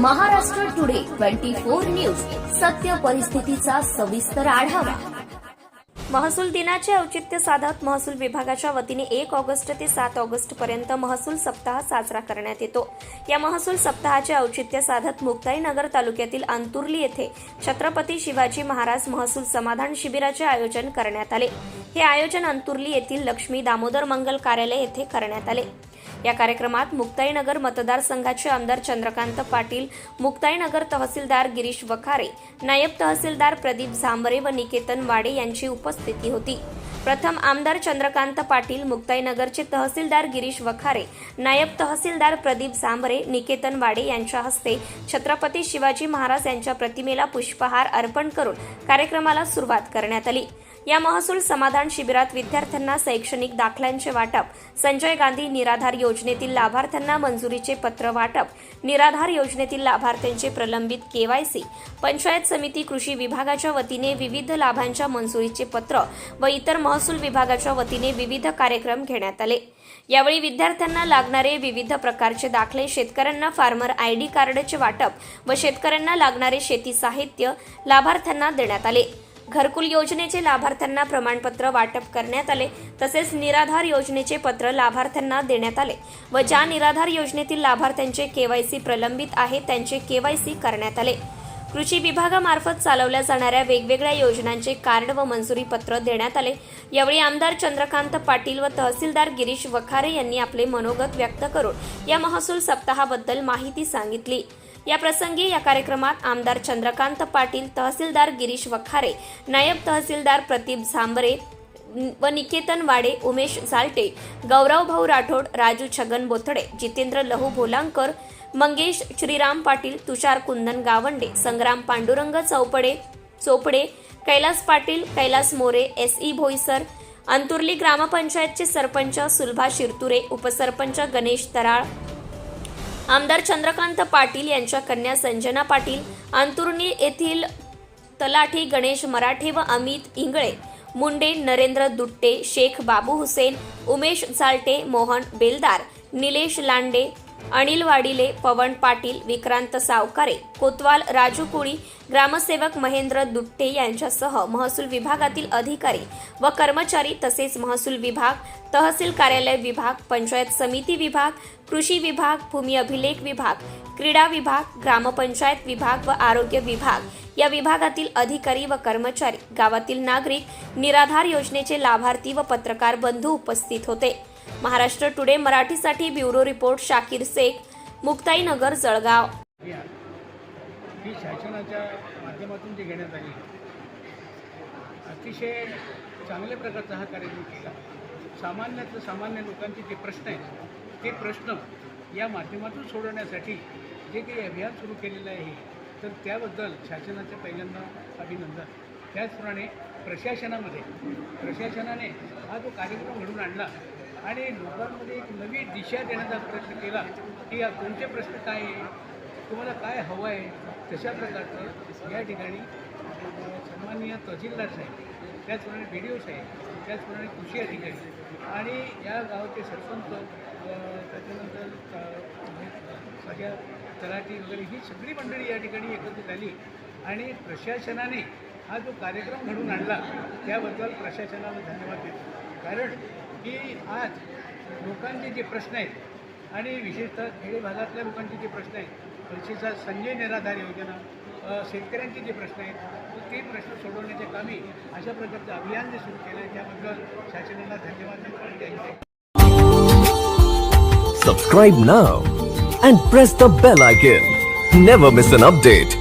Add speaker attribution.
Speaker 1: Maharashtra today twenty four news. सत्य परिस्थितीचा सविस्तर आढावा.
Speaker 2: महसूल दिनाचे औचित्य साधत महसूल विभागाच्या वतीने एक ऑगस्ट ते सात ऑगस्ट पर्यंत महसूल सप्ताह साजरा करण्यात येतो. या महसूल सप्ताहाचे औचित्य साधत मुक्ताईनगर तालुक्यातील अंतुर्ली येथे छत्रपती शिवाजी महाराज महसूल समाधान शिबिराचे आयोजन करण्यात आले. हे आयोजन अंतुर्ली येथील लक्ष्मी दामोदर मंगल कार्यालय येथे करण्यात आले. या कार्यक्रमात मुक्ताईनगर मतदारसंघाचे आमदार चंद्रकांत पाटील मुक्ताईनगर तहसीलदार गिरीश वखारे नायब तहसीलदार प्रदीप झांबरे व निकेतन वाडे यांची उपस्थिती होती. प्रथम आमदार चंद्रकांत पाटील मुक्ताईनगरचे तहसीलदार गिरीश वखारे नायब तहसीलदार प्रदीप झांबरे निकेतन वाडे यांच्या हस्ते छत्रपती शिवाजी महाराज यांच्या प्रतिमेला पुष्पहार अर्पण करून कार्यक्रमाला सुरुवात करण्यात आली. या महसूल समाधान शिबिरात विद्यार्थ्यांना शैक्षणिक दाखल्यांचे वाटप संजय गांधी निराधार योजनेतील लाभार्थ्यांना मंजुरीचे पत्र वाटप निराधार योजनेतील लाभार्थ्यांचे प्रलंबित केवायसी पंचायत समिती कृषी विभागाच्या वतीने विविध लाभांच्या मंजुरीचे पत्र व इतर महसूल विभागाच्या वतीने विविध कार्यक्रम घेण्यात आले. यावेळी विद्यार्थ्यांना लागणारे विविध प्रकारचे दाखले शेतकऱ्यांना फार्मर आय डी कार्डचे वाटप व शेतकऱ्यांना लागणारे शेती साहित्य लाभार्थ्यांना देण्यात आले. घरकुल योजनेचे लाभार्थ्यांना प्रमाणपत्र वाटप करण्यात आले. तसेच निराधार योजनेचे पत्र लाभार्थ्यांना देण्यात आले. व ज्या निराधार योजनेतील लाभार्थ्यांचे केवायसी प्रलंबित आहे त्यांचे केवायसी करण्यात आले. कृषी विभागामार्फत चालवल्या जाणाऱ्या वेगवेगळ्या योजनांचे कार्ड व मंजुरी पत्र देण्यात आले. यावेळी आमदार चंद्रकांत पाटील व तहसीलदार गिरीश वखारे यांनी आपले मनोगत व्यक्त करून या महसूल सप्ताहाबद्दल माहिती सांगितली. या प्रसंगी या कार्यक्रमात आमदार चंद्रकांत पाटील तहसीलदार गिरीश वखारे नायब तहसीलदार प्रदीप झांबरे व निकेतन वाडे उमेश झालटे गौरव भाऊ राठोड राजू छगन बोथडे जितेंद्र लहू भोलांकर मंगेश श्रीराम पाटील तुषार कुंदन गावंडे संग्राम पांडुरंग चौपडे चोपडे कैलास पाटील कैलास मोरे एस ई भोईसर अंतुर्ली ग्रामपंचायतचे सरपंच सुलभा शिरतुरे उपसरपंच गणेश तराळ आमदार चंद्रकांत पाटील यांच्या कन्या संजना पाटील अंतुर्णी येथील तलाठी गणेश मराठे व अमित इंगळे मुंडे नरेंद्र दुट्टे शेख बाबू हुसेन उमेश झालटे मोहन बेलदार निलेश लांडे अनिल वाडिले पवन पाटील विक्रांत सावकारे कोतवाल राजू कुळी ग्रामसेवक महेंद्र दुट्टे यांच्यासह महसूल विभागातील अधिकारी व कर्मचारी तसेच महसूल विभाग तहसील कार्यालय विभाग पंचायत समिती विभाग कृषी विभाग भूमी अभिलेख विभाग क्रीडा विभाग ग्रामपंचायत विभाग व आरोग्य विभाग या विभागातील अधिकारी व कर्मचारी गावातील नागरिक निराधार योजनेचे लाभार्थी व पत्रकार बंधू उपस्थित होते. महाराष्ट्र टुडे मराठीसाठी ब्युरो रिपोर्ट शाकीर शेख मुक्ताईनगर जळगाव.
Speaker 3: अभियान ही शासनाच्या माध्यमातून जी घेण्यात आली अतिशय चांगल्या प्रकारचा हा कार्यक्रम केला. सामान्यातलं सामान्य लोकांचे जे प्रश्न आहेत ते प्रश्न या माध्यमातून सोडवण्यासाठी जे काही अभियान सुरू केलेलं आहे तर त्याबद्दल शासनाचे पहिल्यांदा अभिनंदन. त्याचप्रमाणे प्रशासनामध्ये प्रशासनाने हा जो कार्यक्रम घडून आणला आणि लोकांमध्ये एक नवी दिशा देण्याचा प्रयत्न केला की या कोणते प्रश्न काय आहे? तुम्हाला काय हवं आहे तशा प्रकारचं? या ठिकाणी सन्माननीय तहसीलदार साहेब त्याचप्रमाणे बी डी ओ साहेब त्याचप्रमाणे कृषी अधिकारी आणि या गावाचे सरपंच त्याच्यानंतर अं, सगळ्या तलाठी वगैरे ही सगळी मंडळी या ठिकाणी एकत्रित आली आणि प्रशासनाने हा जो कार्यक्रम घडून आणला त्याबद्दल प्रशासनाला धन्यवाद देतो. कारण की आज लोकांचे जे प्रश्न आहेत आणि विशेषतः खेडे भागातल्या लोकांचे जे प्रश्न आहेत विशेषतः संजय निराधार योजना शेतकऱ्यांचे जे प्रश्न आहेत ते प्रश्न सोडवण्याचे कामी अशा प्रकारचं अभियान जे सुरू केलं आहे त्याबद्दल शासनाला धन्यवाद द्यायचे आणि त्यांचे
Speaker 4: and press and press the bell icon. Never miss an update.